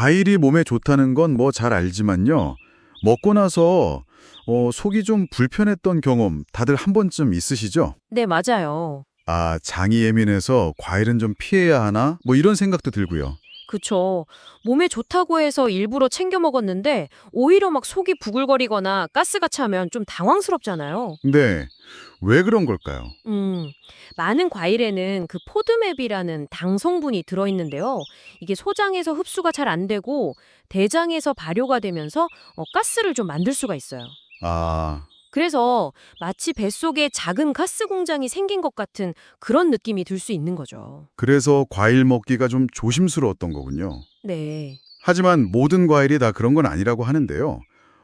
과일이 몸에 좋다는 건 뭐 잘 알지만요. 먹고 나서 어, 속이 좀 불편했던 경험 다들 한 번쯤 있으시죠? 네, 맞아요. 아, 장이 예민해서 과일은 좀 피해야 하나? 뭐 이런 생각도 들고요. 그쵸. 몸에 좋다고 해서 일부러 챙겨 먹었는데 오히려 막 속이 부글거리거나 가스가 차면 좀 당황스럽잖아요. 근데 왜 그런 걸까요? 음, 많은 과일에는 그 포드맵이라는 당 성분이 들어있는데요. 이게 소장에서 흡수가 잘 안 되고 대장에서 발효가 되면서 어, 가스를 좀 만들 수가 있어요. 아, 그래서 마치 뱃속에 작은 가스 공장이 생긴 것 같은 그런 느낌이 들 수 있는 거죠. 그래서 과일 먹기가 좀 조심스러웠던 거군요. 네. 하지만 모든 과일이 다 그런 건 아니라고 하는데요.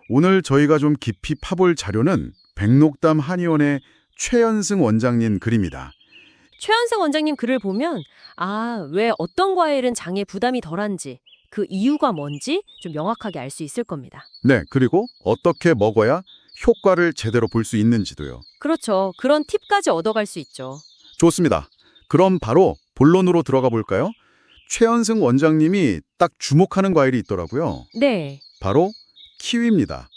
오늘 저희가 좀 깊이 파볼 자료는 백록담 한의원의 최연승 원장님 글입니다. 최한승 원장님 글을 보면 아, 왜 어떤 과일은 장에 부담이 덜한지 그 이유가 뭔지 좀 명확하게 알 수 있을 겁니다. 네, 그리고 어떻게 먹어야 효과를 제대로 볼 수 있는지도요. 그렇죠. 그런 팁까지 얻어갈 수 있죠. 좋습니다. 그럼 바로 본론으로 들어가 볼까요? 최연승 원장님이 딱 주목하는 과일이 있더라고요. 네. 바로 키위입니다.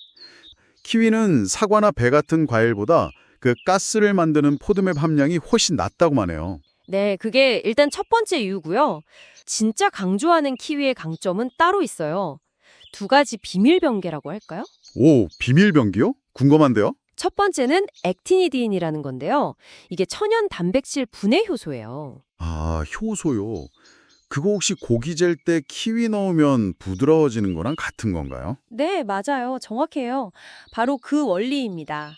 키위는 사과나 배 같은 과일보다 그 가스를 만드는 포도맵 함량이 훨씬 낮다고만 해요. 네, 그게 일단 첫 번째 이유고요. 진짜 강조하는 키위의 강점은 따로 있어요. 두 가지 비밀 병계라고 할까요? 오, 비밀 병기요? 궁금한데요? 첫 번째는 액티니딘이라는 건데요. 이게 천연 단백질 분해 효소예요. 아, 효소요. 그거 혹시 고기 젤 때 키위 넣으면 부드러워지는 거랑 같은 건가요? 네, 맞아요. 정확해요. 바로 그 원리입니다.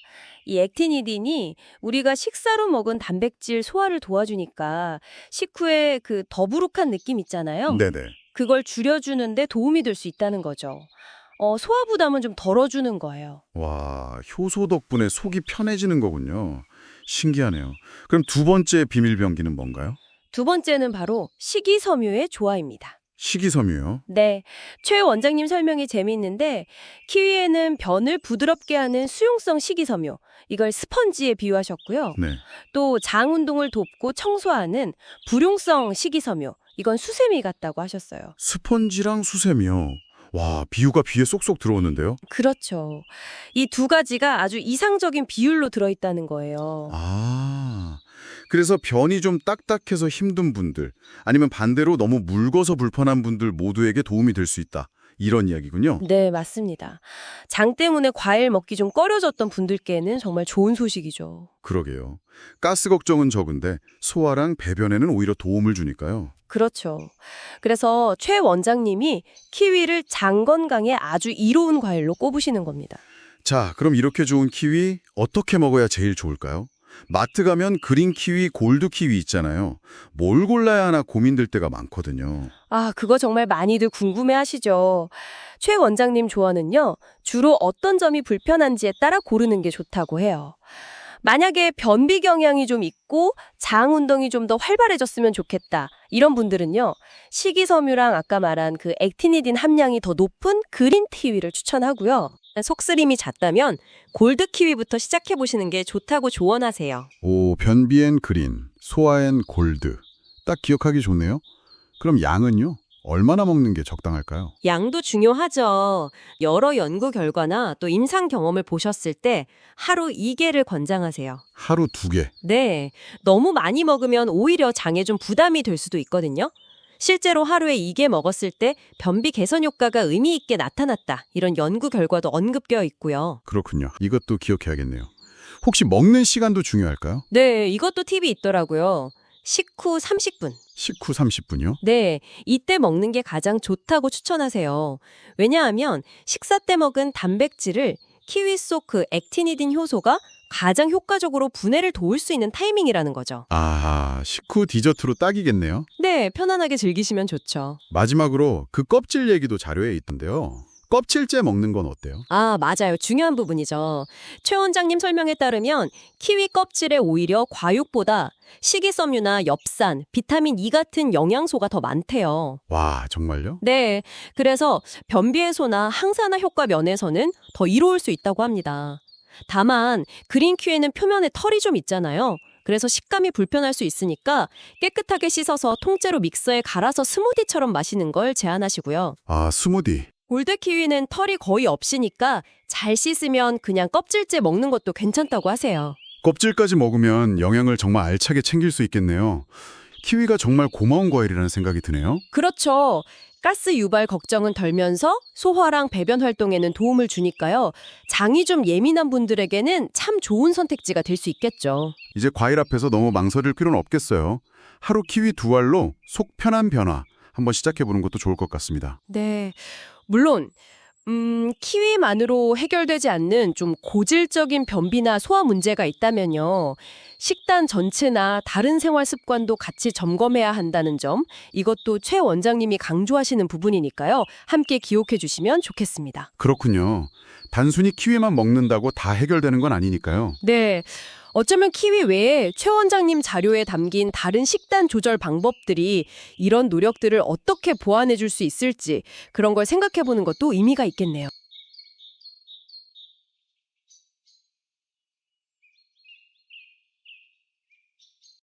이 액티니딘이 우리가 식사로 먹은 단백질 소화를 도와주니까 식후에 그 더부룩한 느낌 있잖아요. 네네. 그걸 줄여주는데 도움이 될 수 있다는 거죠. 어, 소화 부담은 좀 덜어주는 거예요. 와, 효소 덕분에 속이 편해지는 거군요. 신기하네요. 그럼 두 번째 비밀병기는 뭔가요? 두 번째는 바로 식이섬유의 조화입니다. 식이섬유요. 네, 최 원장님 설명이 재미있는데 키위에는 변을 부드럽게 하는 수용성 식이섬유, 이걸 스펀지에 비유하셨고요. 네. 또 장 운동을 돕고 청소하는 불용성 식이섬유, 이건 수세미 같다고 하셨어요. 스펀지랑 수세미요. 와, 비유가 귀에 쏙쏙 들어오는데요. 그렇죠. 이 두 가지가 아주 이상적인 비율로 들어있다는 거예요. 아, 그래서 변이 좀 딱딱해서 힘든 분들, 아니면 반대로 너무 묽어서 불편한 분들 모두에게 도움이 될 수 있다. 이런 이야기군요. 네, 맞습니다. 장 때문에 과일 먹기 좀 꺼려졌던 분들께는 정말 좋은 소식이죠. 그러게요. 가스 걱정은 적은데 소화랑 배변에는 오히려 도움을 주니까요. 그렇죠. 그래서 최 원장님이 키위를 장 건강에 아주 이로운 과일로 꼽으시는 겁니다. 자, 그럼 이렇게 좋은 키위 어떻게 먹어야 제일 좋을까요? 마트 가면 그린 키위, 골드 키위 있잖아요. 뭘 골라야 하나 고민될 때가 많거든요. 아, 그거 정말 많이들 궁금해 하시죠. 최 원장님 조언은요, 주로 어떤 점이 불편한지에 따라 고르는 게 좋다고 해요. 만약에 변비 경향이 좀 있고 장 운동이 좀 더 활발해졌으면 좋겠다. 이런 분들은요, 식이섬유랑 아까 말한 그 액티니딘 함량이 더 높은 그린 키위를 추천하고요. 속쓰림이 잦다면 골드 키위부터 시작해 보시는 게 좋다고 조언하세요. 오, 변비엔 그린, 소화엔 골드. 딱 기억하기 좋네요. 그럼 양은요? 얼마나 먹는 게 적당할까요? 양도 중요하죠. 여러 연구 결과나 또 임상 경험을 보셨을 때 하루 2개를 권장하세요. 하루 두 개. 네. 너무 많이 먹으면 오히려 장에 좀 부담이 될 수도 있거든요. 실제로 하루에 2개 먹었을 때 변비 개선 효과가 의미 있게 나타났다. 이런 연구 결과도 언급되어 있고요. 그렇군요. 이것도 기억해야겠네요. 혹시 먹는 시간도 중요할까요? 네, 이것도 팁이 있더라고요. 식후 30분. 식후 30분이요? 네, 이때 먹는 게 가장 좋다고 추천하세요. 왜냐하면 식사 때 먹은 단백질을 키위 속 그 액티니딘 효소가 가장 효과적으로 분해를 도울 수 있는 타이밍이라는 거죠. 아, 식후 디저트로 딱이겠네요. 네, 편안하게 즐기시면 좋죠. 마지막으로 그 껍질 얘기도 자료에 있던데요. 껍질째 먹는 건 어때요? 아, 맞아요. 중요한 부분이죠. 최 원장님 설명에 따르면 키위 껍질에 오히려 과육보다 식이섬유나 엽산, 비타민 E 같은 영양소가 더 많대요. 와, 정말요? 네, 그래서 변비 해소나 항산화 효과 면에서는 더 이로울 수 있다고 합니다. 다만 그린 큐에는 표면에 털이 좀 있잖아요. 그래서 식감이 불편할 수 있으니까 깨끗하게 씻어서 통째로 믹서에 갈아서 스무디처럼 마시는 걸 제안하시고요. 아, 스무디. 골드 키위는 털이 거의 없으니까 잘 씻으면 그냥 껍질째 먹는 것도 괜찮다고 하세요. 껍질까지 먹으면 영양을 정말 알차게 챙길 수 있겠네요. 키위가 정말 고마운 과일이라는 생각이 드네요. 그렇죠. 가스 유발 걱정은 덜면서 소화랑 배변 활동에는 도움을 주니까요. 장이 좀 예민한 분들에게는 참 좋은 선택지가 될 수 있겠죠. 이제 과일 앞에서 너무 망설일 필요는 없겠어요. 하루 키위 두 알로 속 편한 변화 한번 시작해 보는 것도 좋을 것 같습니다. 네. 물론 음, 키위만으로 해결되지 않는 좀 고질적인 변비나 소화 문제가 있다면요. 식단 전체나 다른 생활 습관도 같이 점검해야 한다는 점, 이것도 최 원장님이 강조하시는 부분이니까요. 함께 기억해 주시면 좋겠습니다. 그렇군요. 단순히 키위만 먹는다고 다 해결되는 건 아니니까요. 네. 어쩌면 키위 외에 최 원장님 자료에 담긴 다른 식단 조절 방법들이 이런 노력들을 어떻게 보완해 줄 수 있을지 그런 걸 생각해 보는 것도 의미가 있겠네요.